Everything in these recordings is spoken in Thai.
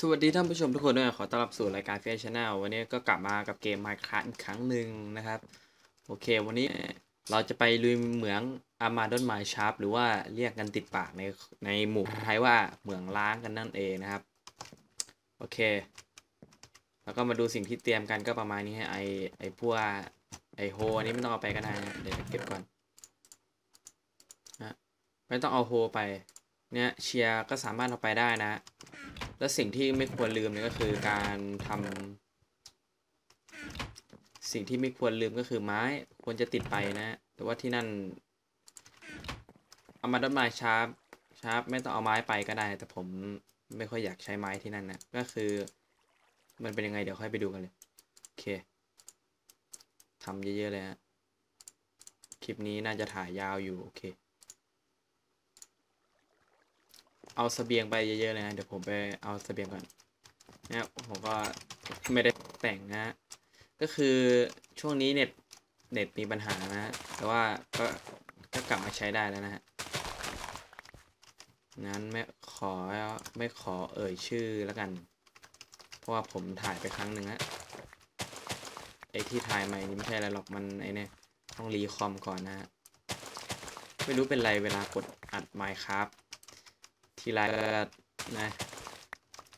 สวัสดีท่านผู้ชมทุกคนด้วยขอต้อนรับสู่รายการเฟียชแนลวันนี้ก็กลับมากับเกม Minecraft อีกครั้งหนึ่งนะครับ โอเค วันนี้เราจะไปลุยเหมืองอามาดอนไมชาร์ปหรือว่าเรียกกันติดปากในในหมู่ไทยว่าเหมืองล้างกันนั่นเองนะครับ โอเค แล้วก็มาดูสิ่งที่เตรียมกันก็ประมาณนี้ให้ไอไอพวกไอโฮอันนี้ไม่ต้องเอาไปก็ได้นะเดี๋ยวเก็บก่อนนะไม่ต้องเอาโฮไป เนี่ยเชียร์ก็สามารถเอาไปได้นะ และสิ่งที่ไม่ควรลืมเนี่ยก็คือการทำสิ่งที่ไม่ควรลืมก็คือไม้ควรจะติดไปนะ แต่ว่าที่นั่นเอามาด้านไม้ชาร์ปชาร์ปไม่ต้องเอาไม้ไปก็ได้ แต่ผมไม่ค่อยอยากใช้ไม้ที่นั่นนะก็คือ มันเป็นยังไงเดี๋ยวค่อยไปดูกันเลยโอเคทำเยอะๆเลยฮะคลิปนี้น่าจะถ่ายยาวอยู่โอเค เอาสเสบียงไปเยอะๆเลยนะ เดี๋ยวผมไปเอาสเสบียงก่อนนี่ยผมก็ไม่ได้แต่งนะ ก็คือช่วงนี้เน็ตเน็ตมีปัญหานะ แต่ว่าก็ก็กลับมาใช้ได้แล้วนะฮะงั้นไม่ขอไม่ขอเอ่ยชื่อแล้วกัน เพราะว่าผมถ่ายไปครั้งหนึ่งนะไอที่ถ่ายใหม่นี่ไม่ใช่อะไรหรอกมันไอเนี่ยต้องรีคอมก่อนนะไม่รู้เป็นไรเวลากดอัด Minecraft ทีไรนะ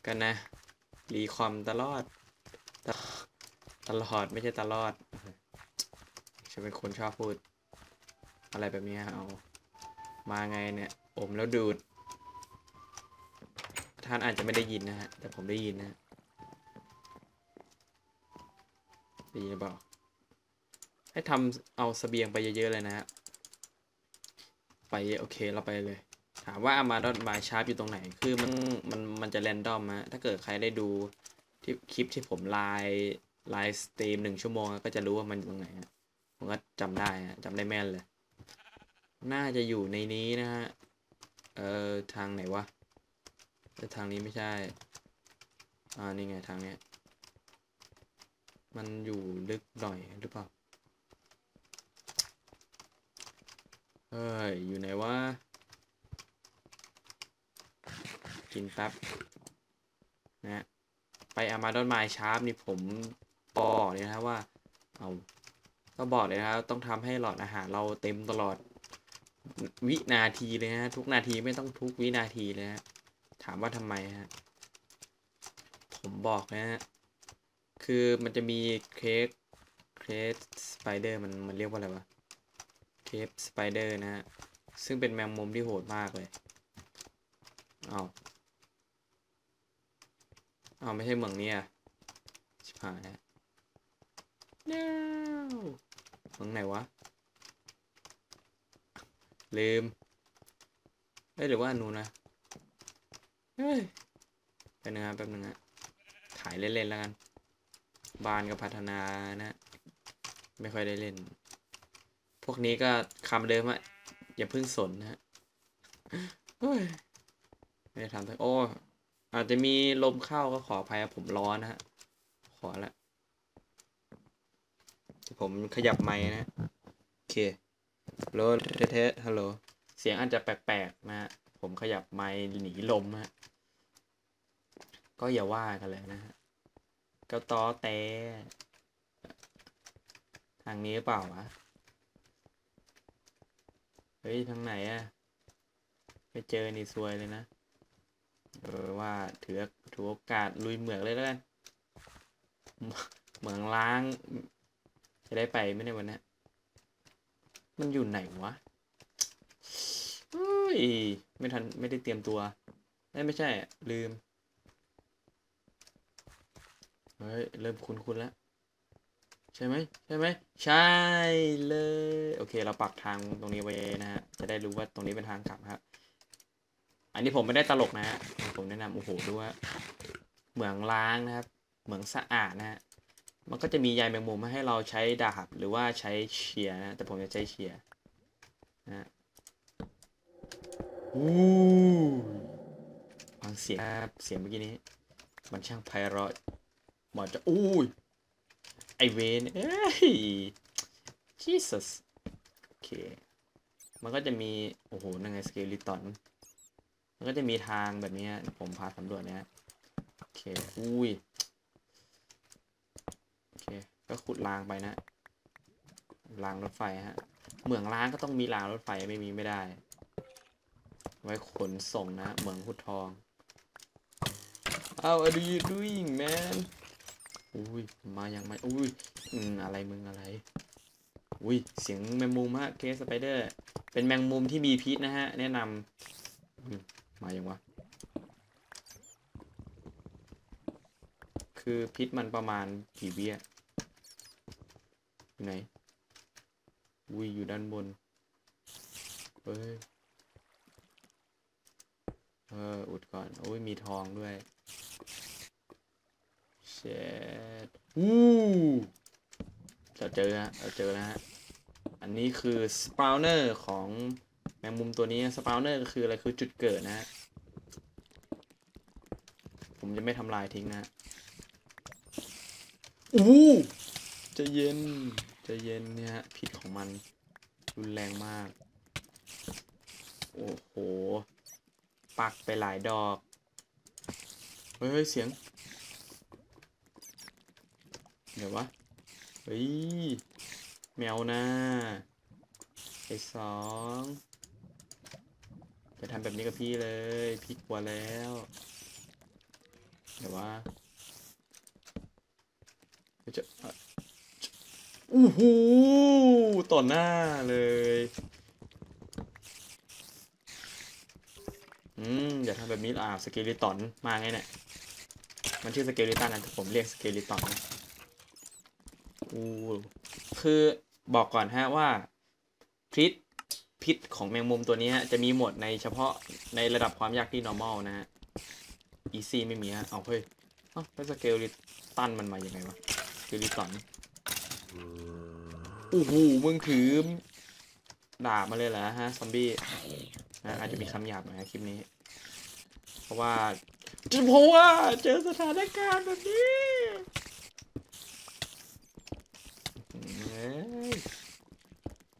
กันนะ รีคอมตลอด ตลอดไม่ใช่ตลอดฉันเป็นคนชอบพูด อะไรแบบนี้เอา มาไงเนี่ย อมแล้วดูด ท่านอาจจะไม่ได้ยินนะฮะ แต่ผมได้ยินนะได้ยินหรือเปล่าให้ทำเอาสเสบียงไปเยอะๆเลยนะฮะ ไปโอเคเราไปเลย ถามว่ามาดอนบายชาร์ปอยู่ตรงไหน คือมันมันมันจะแรนดอมฮะถ้าเกิดใครได้ดูที่คลิปที่ผมไลฟ์ไลฟ์สตรีมหนึ่งชั่วโมงก็จะรู้ว่ามันอยู่ตรงไหนฮะผมก็จำได้ฮะจำได้แม่นเลย น่าจะอยู่ในนี้นะฮะ เออทางไหนวะแต่ทางนี้ไม่ใช่ อ่านี่ไงทางเนี้ย มันอยู่ลึกหน่อยหรือเปล่าเฮ้ย อยู่ไหนวะ กินแป๊บนะไปอามาดอนไมชาร์ปนี่ผมบอกเลยนะว่า เอาก็บอกเลยนะครับต้องทำให้หลอดอาหารเราเต็มตลอดวินาทีเลยนะทุกนาทีไม่ต้องทุกวินาทีเลยนะถามว่าทำไมฮะผมบอกนะฮะคือมันจะมีเคสเคสสไปเดอร์มันมันเรียกว่าอะไรวะเคสสไปเดอร์นะฮะซึ่งเป็นแมงมุมที่โหดมากเลยเอา อ้าวไม่ใช่เมืองนี้อะชิบหายแล้ว no เมืองไหนวะ ลืมเอ้ยหรือว่านูนะเฮ้ยแป๊บนึงนะแป๊บนึงนะถ่ายเล่นๆแล้วกันบ้านก็พัฒนานะ ไม่ค่อยได้เล่น พวกนี้ก็คำเดิมอะอย่าเพิ่งสนนะฮะเฮ้ยไม่ได้ทำโอ้ อาจจะมีลมเข้าก็ขออภัยผมร้อนนะฮะ ขอละผมขยับไม้นะโอเคโลเทสฮัลโหล เสียงอาจจะแปลกๆนะฮะ ผมขยับไม้หนีลมฮะ ก็อย่าว่ากันเลยนะฮะก็ตอแต่ทางนี้เปล่าวะ เฮ้ย ทางไหนอะ ไปเจอนี่ซวยเลยนะ เออว่าถือถือโอกาสลุยเหมืองเลยแล้วกันเหมืองล้าง จะได้ไปไม่ในวันนี้มันอยู่ไหนวะเฮ้ยไม่ทันไม่ได้เตรียมตัวไม่ใช่ลืม เฮ้ย เริ่มคุ้นๆแล้ว ใช่ไหมใช่ไหมใช่เลย โอเค เราปักทางตรงนี้ไว้นะฮะ จะได้รู้ว่าตรงนี้เป็นทางกลับครับ อันนี้ผมไม่ได้ตลกนะฮะผมแนะนำโอ้โหดูว่าเหมืองล้างนะครับ เหมืองสะอาดนะฮะมันก็จะมีใยแมงมุมให้เราใช้ดาบหรือว่าใช้เชียร์นะแต่ผมจะใช้เชียร์นะอู้ฟังเสียงครับเสียงเมื่อกี้นี้ มันช่างไพเราะหมอจะอู้ยไอเวนเอ้ย Jesus โอเค มันก็จะมี โอ้โหนั่งไงสเกลิตอน มันก็จะมีทางแบบนี้ผมพาสำรวจนะโอเค อุ้ย โอเค ก็ขุดรางไปนะ รางรถไฟฮะ เหมืองร้างก็ต้องมีรางรถไฟไม่มีไม่ได้ ไว้ขนส่งนะ เหมืองพุดทอง How are you doing man อุ้ย มาอย่างไรอุ้ย อืม อะไรมึงอะไร อุ้ย เสียงแมงมุมฮะ เคสไปเดอร์ เป็นแมงมุมที่มีพิษนะฮะ แนะนำ มาอย่างวะ คือพิษมันประมาณกี่วิอะอยู่ไหนอุ้ยอยู่ด้านบน เฮ้ย เออ อุดก่อน โอ้ย มีทองด้วยเช็ดอู้เราเจอฮะเราเจอแล้วฮะ อันนี้คือสปาวเนอร์ของ แมงมุมตัวนี้สปาวเนอร์ก็คืออะไรคือจุดเกิดนะฮะผมจะไม่ทำลายทิ้งนะฮะอู้จะเย็นจะเย็นเนี่ยฮะพิษของมันรุนแรงมาก โอ้โห ปักไปหลายดอก เฮ้ยเฮ้ยเสียง เดี๋ยววะ เฮ้ย แมวนะไอสอง จะทำแบบนี้กับพี่เลย พี่กลัวแล้วเดี๋ยวว่าจะอู้หูต่อหน้าเลยอืมอย่าทำแบบนี้อ่าสเกลิตอนมาไงเนี่ยมันชื่อสเกลิตันนะแต่ผมเรียกสเกลิตอนอู้คือบอกก่อนฮะว่าพิษ พิษของแมงมุมตัวนี้จะมีหมดในเฉพาะในระดับความยากที่ normal นะฮะ easy ไม่มีฮะ เอาเฮ้ยเอ้าแล้วสเกลิตันมันมาอย่างไงวะสเกลิตอนโอ้โหมึงถือดาบมาเลยเหรอฮะ ซอมบี้นะอาจจะมีคำหยาบหน่อยนะคลิปนี้ เพราะว่าเพราะว่าเจอสถานการณ์แบบนี้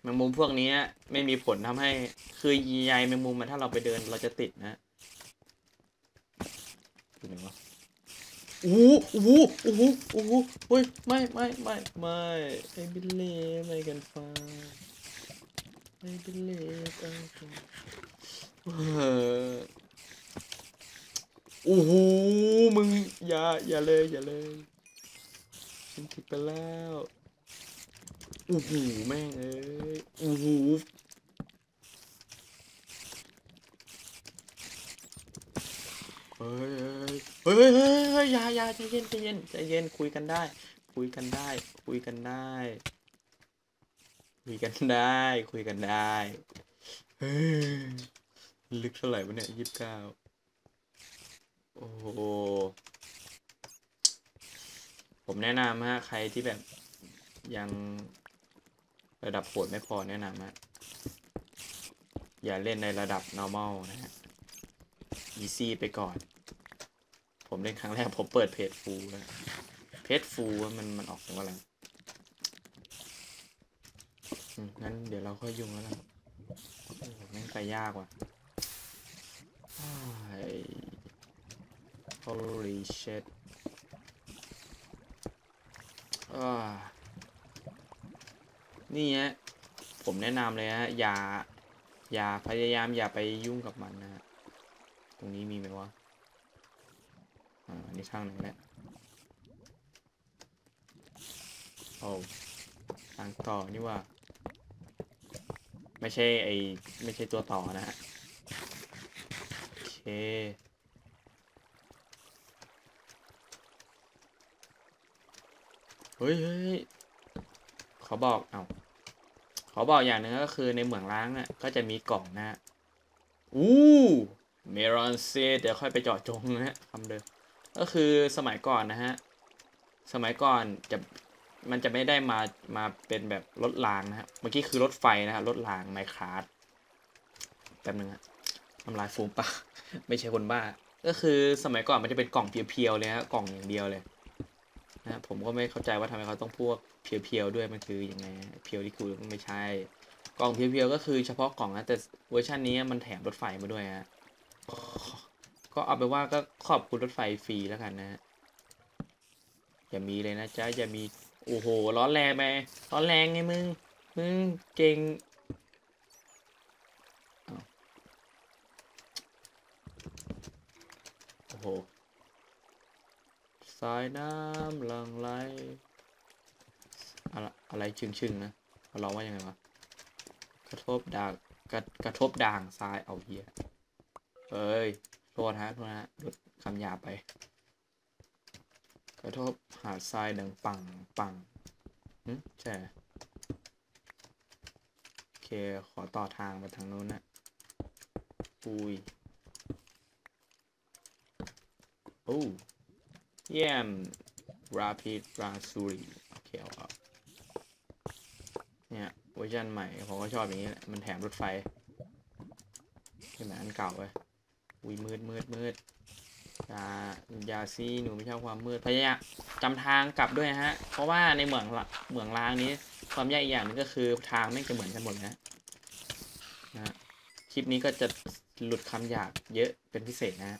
แมงมุมพวกนี้ไม่มีผลทำให้ คือใยแมงมุมมันถ้าเราไปเดินเราจะติดนะอยู่ไหนวะโอ้โหโอ้โหโอ้โหโอ้โหเฮ้ยไม่ไม่ไม่ไม่ไอ้บิลเล่ไม่กันฟ้าไอ้บิลเล่กันฟ้าออโอ้โหมึงอย่าอย่าเลยอย่าเลยฉันผิดไปแล้ว อ้โหแม่งเอ้ยโอ้โหเฮ้ยเฮ้ยเฮ้ยเฮ้ยยายาใจเย็นใจเย็นใจเย็นคุยกันได้ คุยกันได้ คุยกันได้ คุยกันได้ คุยกันได้เฮ้ยลึกเท่าไหร่วะเนี่ยยี่สิบเก้าโอ้โหผมแนะนำฮะใครที่แบบยัง ระดับโหดไม่พอแนะนำฮะอย่าเล่นในระดับ normal นะฮะ easy ไปก่อน ผมเล่นครั้งแรกผมเปิดเพจฟูลนะเพจฟูลมันมันออกมาอะไรงั้นเดี๋ยวเราค่อยยุ่งแล้วกันโอ้โหแม่งไปยากว่ะไอ้ holy shit อ่า นี่ฮะผมแนะนำเลยฮะอย่าอย่าพยายามอย่าไปยุ่งกับมันนะฮะตรงนี้มีไหมวะอ่าอันนี้ข้างหนึ่งแหละโอ้ทางต่อนี่ว่า ไม่ใช่ไอไม่ใช่ตัวต่อนะฮะโอเคเฮ้ยเฮ้ยเขอบอกเอา ขอบอกอย่างหนึ่งก็คือในเหมืองล้างน่ะก็จะมีกล่องนะฮะอู้เมรอนเซเดี๋ยวค่อยไปเจาะจงนะฮะคำเดิมก็คือสมัยก่อนนะฮะ สมัยก่อนจะมันจะไม่ได้มามาเป็นแบบรถรางนะฮะเมื่อกี้คือรถไฟนะฮะรถรางไมคาร์ดแป๊บนึงฮะทำลายฟูมปะไม่ใช่คนบ้า ก็คือสมัยก่อนมันจะเป็นกล่องเพียวๆเลยฮะกล่องอย่างเดียวเลย นะผมก็ไม่เข้าใจว่าทำไมเขาต้องพวกเพียวๆด้วยมันคือยังไงเพียวที่คือมันไม่ใช่ กล่องเพียวๆก็คือเฉพาะกล่องนะแต่เวอร์ชันนี้มันแถมรถไฟมาด้วยฮะก็เอาไปว่าก็ขอบคุณรถไฟฟรีแล้วกันนะ อย่ามีเลยนะจ๊ะอย่ามีโอ้โหร้อนแรงไปร้อนแรงไงมึงมึงเก่งโอ้โห สายน้ำหลังไหลอะไรชึงชึงนะเราลงว่ายังไงวะกระทบด่างกระกระทบด่างทรายเอาเหี้ยเอ้ยโทษฮะโทษฮะหลุดคำหยาไป กระทบหาดทรายดังปังปังอืมใช่โอเคขอต่อทางไปทางนู้นนะอุ้ยโอ้ เยี่ยมราพีดราซูรีโอเคเอาออกเนี่ยเวอร์ชันใหม่ผมก็ชอบอย่างนี้แหละมันแถมรถไฟใช่ไหมอันเก่าเว้ยอุ้มืดมืดมืดยายาซีหนูไม่ชอบความมืดพยายามจำทางกลับด้วยฮะ เพราะว่าในเหมืองละเหมืองล้างนี้ ความยากอีกอย่างนึงก็คือทางไม่จะเหมือนกันหมดนะนะคลิปนี้ก็จะหลุดคำหยาบเยอะเป็นพิเศษนะฮะ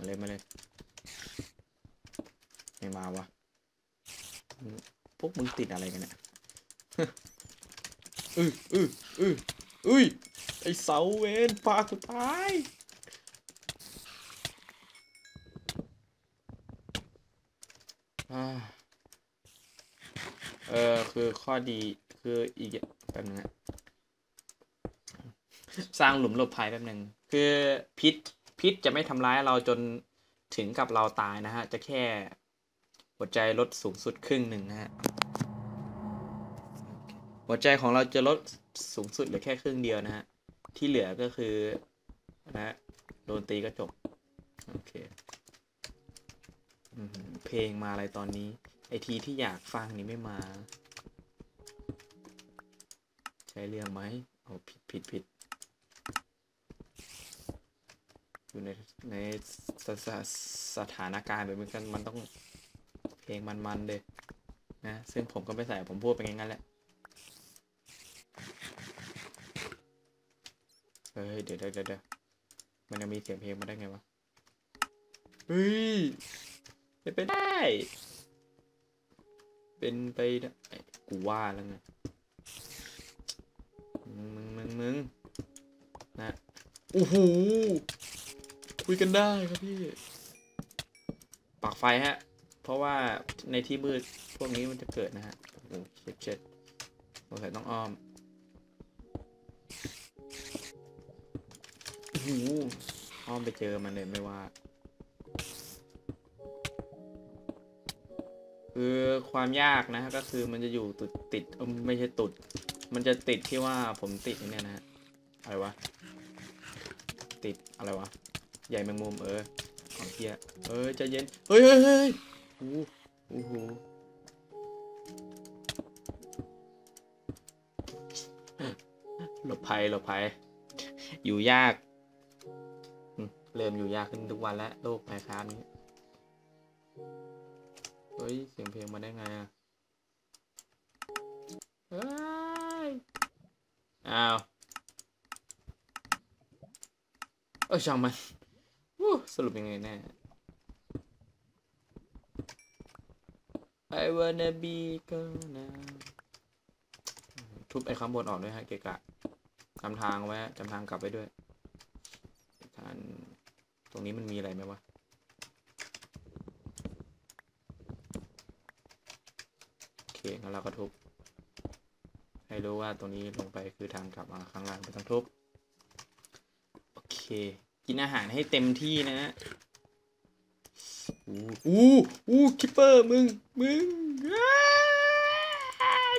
มาเลยมาเลยไม่มาวะพวกมึงติดอะไรกันเนี่ยอืออืออืออุ้ยไอเสาเวนปากกูตายอเออคือข้อดีคืออีกแป๊บนึงนะสร้างหลุมหลบภัยแป๊บนึงคือพิษ พิษจะไม่ทำร้ายเราจนถึงกับเราตายนะฮะ จะแค่หัวใจลดสูงสุดครึ่งหนึ่งนะฮะ หัวใจของเราจะลดสูงสุดเหลือแค่ครึ่งเดียวนะฮะ ที่เหลือก็คือนะฮะโดนตีก็จบ โอเคอเพลงมาอะไรตอนนี้ ไอทีที่อยากฟังนี่ไม่มา ใช่เรื่องไหม เอาผิดผิดผิด อยู่ในในสสสถานการณ์แบบนี้กันมันต้องเพลงมันๆเลยนะซึ่งผมก็ไม่ใส่ผมพูดไปงั้นแหละเฮ้ยเดี๋ยวเดี๋ยวเดี๋ยวมันยังมีเสียงเพลงมาได้ไงวะเฮ้ยเป็นไปได้ เป็นไปได้กูว่าแล้วไงมึงมึงมึงมึงนะโอ้โห คุยกันได้ครับพี่ปากไฟฮะ เพราะว่าในที่มืดพวกนี้มันจะเกิดนะฮะโอ้เช็ดเช็ดสงสัยต้องอ้อมโอ้โหอ้อมไปเจอมันเลยไม่ว่า คือความยากนะฮะก็คือมันจะอยู่ติดติดไม่ใช่ตุด มันจะติดที่ว่าผมติดเนี่ยนะฮะอะไรวะ ติดอะไรวะ ใหญ่แมงมุมเออของเทียเออใจะเย็น เฮ้ยเฮ้ยเฮ้ยโอ้โอ้โหหลบภัยหลบภัย อยู่ยาก เริ่มอยู่ยากขึ้นทุกวันแล้วโลกไมค้านี้ เฮ้ย เสียงเพลงมาได้ไงอะเฮ้ย อ้าว เออช่างมัน สรุปยังไงแน่ I wanna be girl now ทุบไอ้ข้างบนออกด้วยฮะเกะกะจำทางไว้จำทางกลับไว้ด้วยทางตรงนี้มันมีอะไรไหมวะโอเคงั้นเราก็ทุบให้รู้ว่าตรงนี้ลงไปคือทางกลับมาข้างล่างไม่ต้องทุบโอเค กินอาหารให้เต็มที่นะฮะอู้อู้อู้คิปเปอร์มึง มึง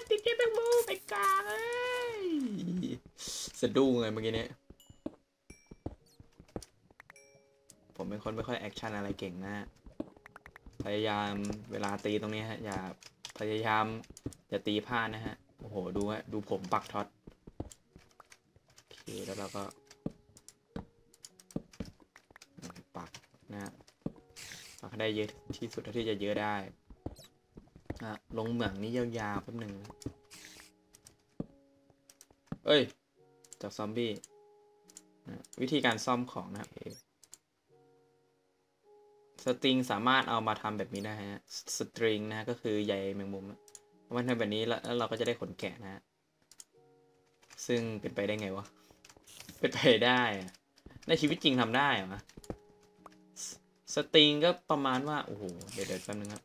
ติดเกมแบงมูไปกลางเอ้ยสะดุ้งเลยเมื่อกี้เนี้ยผมเป็นคนไม่ค่อยแอคชั่นอะไรเก่งนะพยายามเวลาตีตรงนี้ฮะ อย่าพยายามอย่าตีพลาดนะฮะ โอ้โห ดูฮะ ดูผมปักท็อตโอเคแล้วเราก็นะฮะปักให้ ได้เยอะที่สุดเท่าที่จะเยอะได้อะลงเหมืองนี้ยาวๆแป๊บหนึ่งเอ้ย จากซอมบี้วิธีการซ่อมของนะครับสตริงสามารถเอามาทำแบบนี้ได้ฮะ สตริงนะฮะก็คือใยแมงมุมมันทำแบบนี้แล้วเราก็จะได้ขนแกะนะฮะ ซึ่งเป็นไปได้ไงวะ เป็นไปได้ ในชีวิตจริงทำได้เหรอ สสตริงก็ประมาณว่า โอ้โห เดี๋ยวเดี๋ยวแป๊บนึงครับ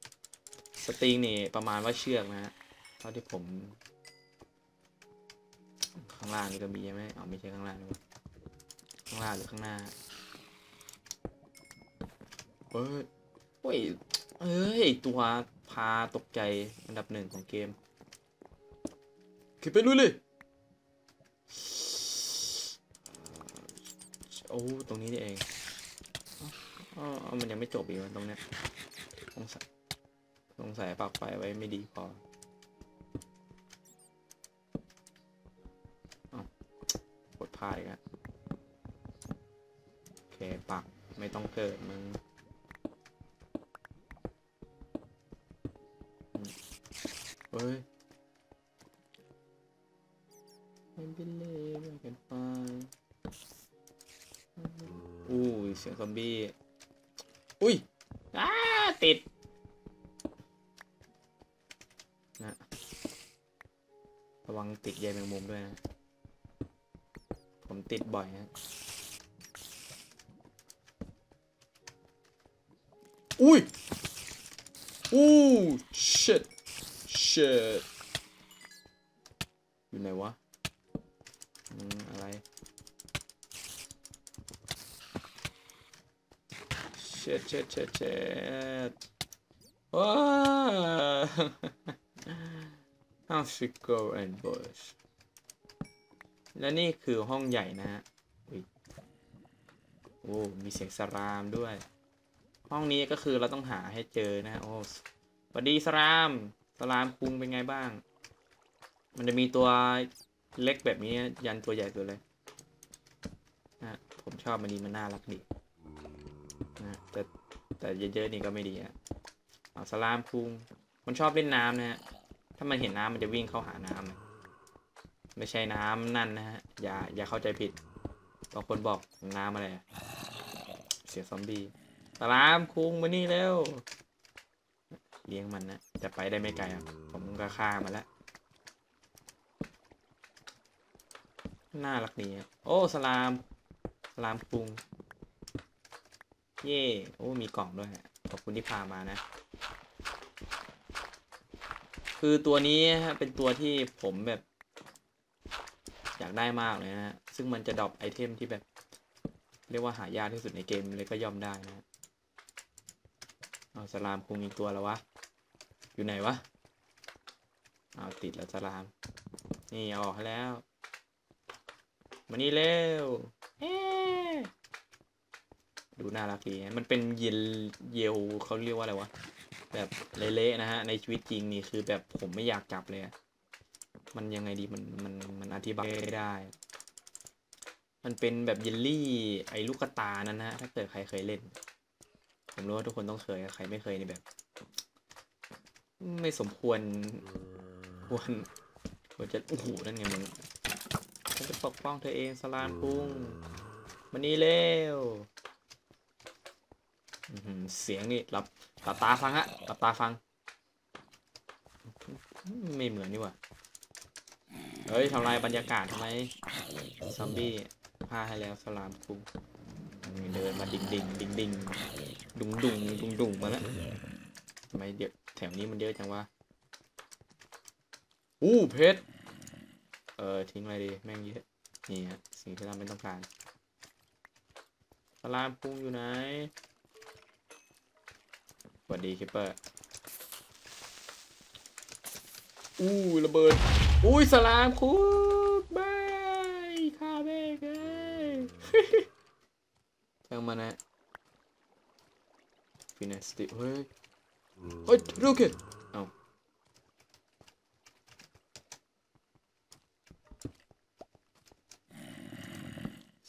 สตริงนี่ประมาณว่าเชือกนะฮะเท่าที่ผม ข้างล่างนี่ก็มีใช่ไหมอ๋อไม่ใช่ข้างล่างนะข้างล่างหรือข้างหน้าเอ้ยโอ้ยเอ้ย ตัวพาตกใจอันดับหนึ่งของเกมขึ้นไปลุยเลยโอ้ตรงนี้นี่เอง อ๋อมันยังไม่จบอีกมันตรงเนี้ยสงสัยสงสัยปักไฟไว้ไม่ดีพออ้าวกดพลาดอีกแล้วโอเคปักไม่ต้องเกิดมึง ระวังติดใยแมงมุมด้วยนะ ผมติดบ่อยฮะอุ้ยอู้ shit shit อยู่ไหนวะอืมอะไร shit shit shit shit ว้า how to go and bush และนี่คือห้องใหญ่นะฮะโอ้ มีเสียงสรามด้วย ห้องนี้ก็คือเราต้องหาให้เจอนะโอ้สวัสดีสรามสลามคุงเป็นไงบ้าง มันจะมีตัวเล็กแบบนี้ยันตัวใหญ่ตัวเลยนะผมชอบมันดีมันน่ารักดีนะแต่แต่เยอะๆนี่ก็ไม่ดีอะเอาสลามคุง มันชอบเล่นน้ำนะฮะ ถ้ามันเห็นน้ำมันจะวิ่งเข้าหาน้ำนะไม่ใช่น้ำนั่นนะฮะ อย่าอย่าเข้าใจผิดบางคนบอกน้ำอะไรเสียซอมบี้สลามคุงมานี่เร็วเลี้ยงมันนะจะไปได้ไม่ไกลอะผมก็ฆ่ามันแล้วน่ารักดีอะโอ้สลามสลามคุง เย่โอ้มีกล่องด้วยฮะขอบคุณที่พามานะ คือตัวนี้ฮะเป็นตัวที่ผมแบบ อยากได้มากเลยนะฮะซึ่งมันจะดรอปไอเทมที่แบบ เรียกว่าหายากที่สุดในเกมเลยก็ย่อมได้นะเอาสลามคงอีกตัวแล้ววะ อยู่ไหนวะ เอาติดแล้วสลาม นี่เอาออกแล้ว มานี่เร็วเอ๊ะดูน่ารักดีมันเป็นเยลเยลเขาเรียกว่าอะไรวะ แบบเละๆนะฮะ ในชีวิตจริงนี่คือแบบผมไม่อยากจับเลย มันยังไงดีมันมันมันอธิบายไม่ได้ มันเป็นแบบเยลลี่ไอ้ลูกกระตานั่นนะถ้าเกิดใครเคยเล่น ผมรู้ว่าทุกคนต้องเคย ใครไม่เคยในแบบ ไม่สมควรควรควรจะโอ้โหนั่นไงมึงฉันจะปกป้องเธอเองสลามพุงมานี่เร็วเสียงนี่หลับ หลับตาฟังฮะหลับตาฟัง ไม่เหมือนนี่หว่าเฮ้ยทำลายบรรยากาศทำไมซอมบี้ฆ่าให้แล้วสลามพุงเดินมาดิ่งดิ่งดิ่งดิ่งดุงดุงดุงดุงมาแล้วทำไมเดี๋ยวแถวนี้มันเยอะจังวะอู้เพชรเออทิ้งอะไรดีแม่งเยอะนี่ฮะสิ่งที่เราไม่ต้องการสลามพุงอยู่ไหน วัสดีคิปเปอร์ อู้ระเบิด อุ้ยสลามคุกบายข้าแม่งเอ้ยช่างมันนะฟินสติเฮ้ยเฮ้ยโอเคเอา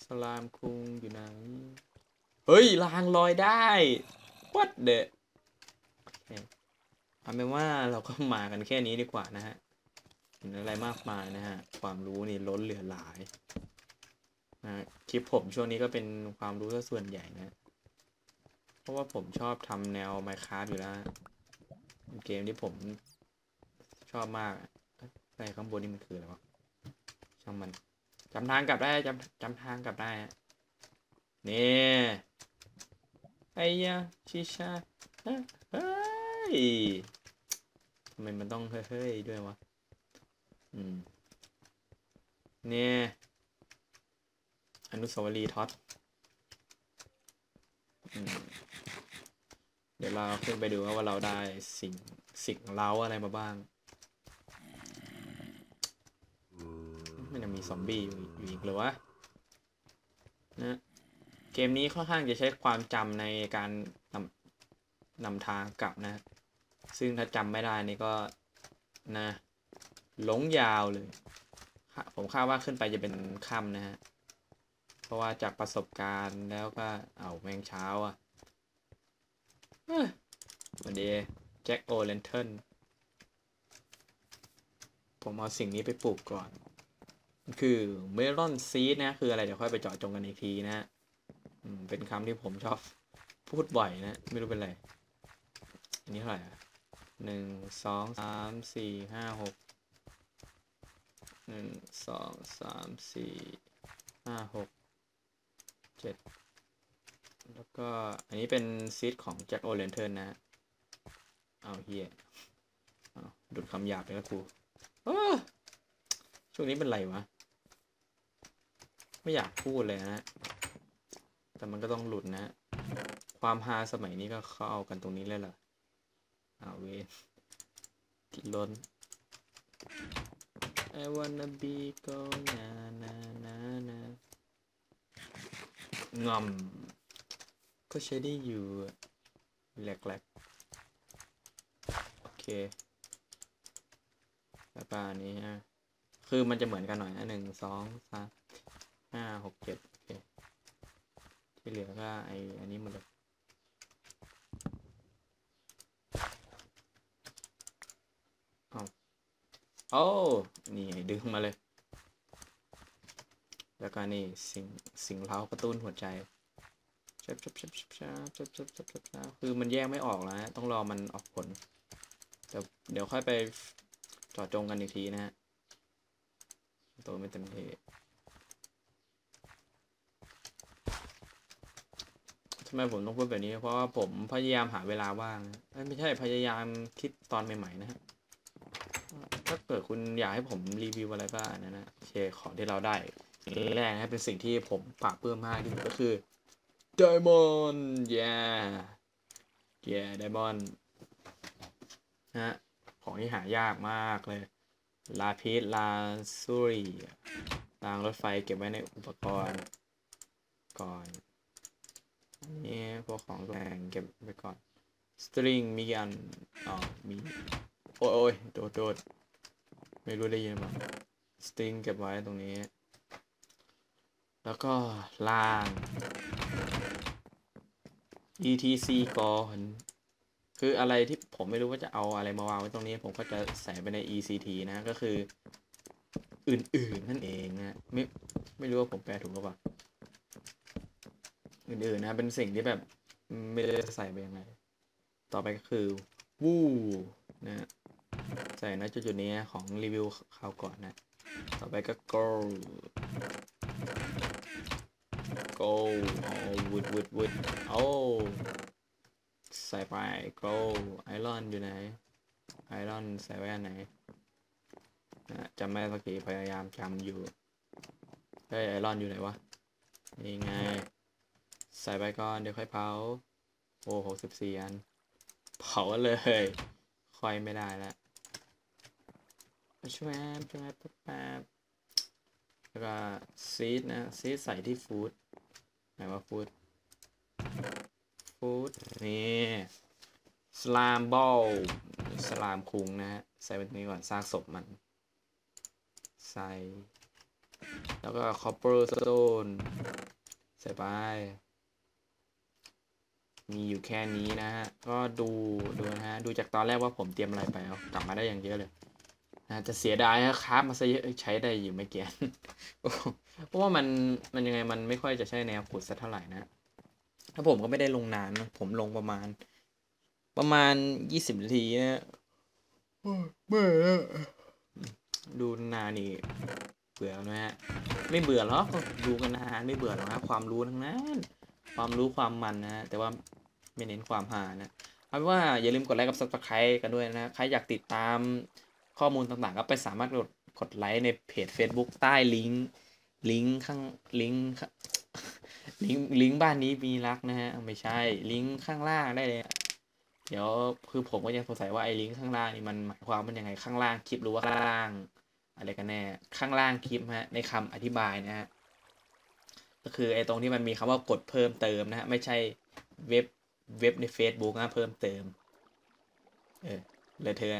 สลามคุงอยู่ไหนเฮ้ยรางลอยได้ what the โอเค เอาเป็นว่าเราก็มากันแค่นี้ดีกว่านะฮะเห็นอะไรมากมายนะฮะ ความรู้นี่ล้นเหลือหลายนะคลิปผมช่วงนี้ก็เป็นความรู้ซะส่วนใหญ่นะ เพราะว่าผมชอบทำแนว Minecraft อยู่แล้วเกมที่ผมชอบมากอะเอ้ยอะไรข้างบนนี่มันคืออะไรวะช่างมันจำทางกลับได้จำจำทางกลับได้อะนี่ไอ้ยะชิชาเฮ้ยเฮ้ย ทำไมมันต้องเฮ้ยด้วยวะ อืม เนี่ย อนุสาวรีย์ท็อตอืมเดี๋ยวเราขึ้นไปดูว่าเราได้สิ่งสิ่งเล้าอะไรมาบ้าง มันจะมีซอมบี้อยู่อีกเหรือวะนะเกมนี้ค่อนข้างจะใช้ความจำในการนำนำทางกลับนะ ซึ่งถ้าจำไม่ได้นี่ก็นะหลงยาวเลย ผมคาดว่าขึ้นไปจะเป็นค่ำนะฮะ เพราะว่าจากประสบการณ์แล้วก็เอาแมงเช้าอะวัสดีแจ็คโอเลนเทนผมเอาสิ่งนี้ไปปลูกก่อน คือเมลอนซีดนะ คืออะไร เดี๋ยวค่อยไปเจาะจงกันอีกทีนะอืมเป็นคำที่ผมชอบพูดบ่อยนะ ไม่รู้เป็นไร อันนี้เท่าไหร่อะ หนึ่งสองสามสี่ห้าหกหนึ่งสองสามสี่ห้าหกเจ็ดแล้วก็อันนี้เป็นซีดของแจ็คโอเลนเทิร์นนะ เอาเฮียเอาดุดคำหยาบไปแล้วกูช่วงนี้เป็นไรวะ ไม่อยากพูดเลยนะ แต่มันก็ต้องหลุดนะ ความฮาสมัยนี้ก็เขาเอากันตรงนี้เลยเหรอ เอาเวนกินล้น I wanna be go na na na na งอม ก็ใช้ได้อยู่แหลกๆ โอเคแล้วก็อันนี้ฮะคือมันจะเหมือนกันหน่อยนะหนึ่งสองสามห้าหกเจ็ดโอเค ที่เหลือก็ไออันนี้หมดเลยเอาโอ้นี่ดึงมาเลย แล้วก็นี่สิ่งสิ่งเล้ากระตุ้นหัวใจชับชับชับชับชับชับชับชับชับชับคือมันแยกไม่ออกแล้วฮะต้องรอมันออกผลเดี๋ยวเดี๋ยวค่อยไปจาะจงกันอีกทีนะฮะตัวไม่เต็มที่ทำไมผมต้องพูดแบบนี้ เพราะว่าผมพยายามหาเวลาว่างไม่ใช่พยายามคิดตอนใหม่ๆนะฮะ ถ้าเกิดคุณอยากให้ผมรีวิวอะไรก็อันนั้นนะโอเคของที่เราได้แรกนะเป็นสิ่งที่ผมปาบเพิ่มมากที่สุดก็คือ Diamond yeah yeah Diamond นะฮะของที่หายากมากเลย ลาพิสลาซูรีรางรถไฟเก็บไว้ในอุปกรณ์ก่อนอันนี้พวกของแรงเก็บไว้ก่อน สตริงมีกี่อัน อ๋อ มี โอ้ยโอ้ยโดดโดด ไม่รู้ได้ยินมั้ยสตริงเก็บไว้ตรงนี้ แล้วก็ลาง etc ก่อนคืออะไรที่ผมไม่รู้ว่าจะเอาอะไรมาวางไว้ตรงนี้ ผมก็จะใส่ไปใน ect นะก็คือ อื่นๆนั่นเองนะไม่ไม่รู้ว่าผมแปลถูกหรือเปล่าอื่นๆนะ เป็นสิ่งที่แบบ ไม่ได้ใส่ไปยังไง ต่อไปก็คือ วู้นะ ใส่นะจุดๆนี้ของรีวิวคราวก่อนนะ ต่อไปก็ go go โอ้วุดวุดวุดโอ้ใส่ไป go ไอรอนอยู่ไหนไอรอนใส่ไว้อันไหนนะจำไม่ได้สักทีพยายามจำอยู่เฮ้ยไอรอนอยู่ไหนวะนี่ไง ใส่ไปก่อนเดี๋ยวค่อยเผา โอ้หกสิบสี่อัน เผาเลย ค่อยไม่ได้แล้ว ช่วยช่วยแป๊บแปแล้วก็ซีดนะซีดใส่ที่ฟู้ดไหนว่าฟู้ดฟู้ดนี่สลามบอลสลามคุงนะฮะใส่เป็นนี้ก่อนซากศพมัน ใส่ แล้วก็คอปเปอร์สโตนใส่ไป มีอยู่แค่นี้นะฮะ ก็ดูดูนะฮะ ดูจากตอนแรกว่าผมเตรียมอะไรไปเอากลับมาได้อย่างเยอะเลย นะจะเสียดายนะครับมาซะเยอะใช้ได้อยู่ไม่เกี่ยนเพราะว่ามันมันยังไงมันไม่ค่อยจะใช่แนวขุดสักเท่าไหร่นะ ถ้าผมก็ไม่ได้ลงนานนะผมลงประมาณ ประมาณยี่สิบนาทีนะเบื่อดูนานนี่เบื่อนะฮะไม่เบื่อหรอกดูกันนานไม่เบื่อหรอกนะความรู้ทั้งนั้น ความรู้ความมันนะ แต่ว่าไม่เน้นความหานะเอาเป็นว่าอย่าลืมกดไลค์กับ subscribe กันด้วยนะใครอยากติดตาม ข้อมูลต่างๆ ก็ไปสามารถกดกดไลค์ในเพจ Facebook ใต้ลิงก์ลิงก์ข้างลิงก์ลิงก์ลิงก์บ้านนี้มีรักนะฮะไม่ใช่ลิงก์ข้างล่างได้เลย เดี๋ยวคือผมก็ยังสงสัยว่าไอ้ลิงก์ข้างล่างนี่มันหมายความมันยังไงข้างล่างคลิปหรือว่าข้างล่าง อะไรกันแน่ข้างล่างคลิปฮะในคำอธิบายนะฮะก็คือไอ้ตรงที่มันมีคำว่ากดเพิ่มเติมนะฮะไม่ใช่เว็บเว็บใน Facebook นะเพิ่มเติม เออเลยเธอ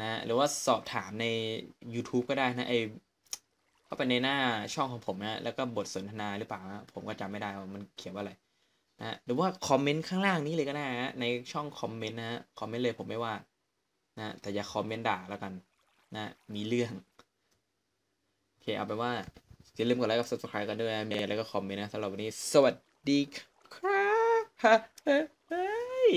นะหรือว่าสอบถามใน YouTube ก็ได้นะไอเข้าไปในหน้าช่องของผมนะ แล้วก็บทสนทนาหรือเปล่านะผมก็จำไม่ได้ว่ามันเขียนว่าอะไรนะหรือว่าคอมเมนต์ข้างล่างนี้เลยก็ได้นะในช่องคอมเมนต์นะฮะคอมเมนต์เลยผมไม่ว่านะแต่อย่าคอมเมนต์ด่าแล้วกันนะมีเรื่องโอเคเอาไปว่าอย่าลืมกดไลค์กับ subscribe กันด้วยนะมีอะไรก็คอมเมนต์นะสำหรับวันนี้ สวัสดีครับเฮ้ย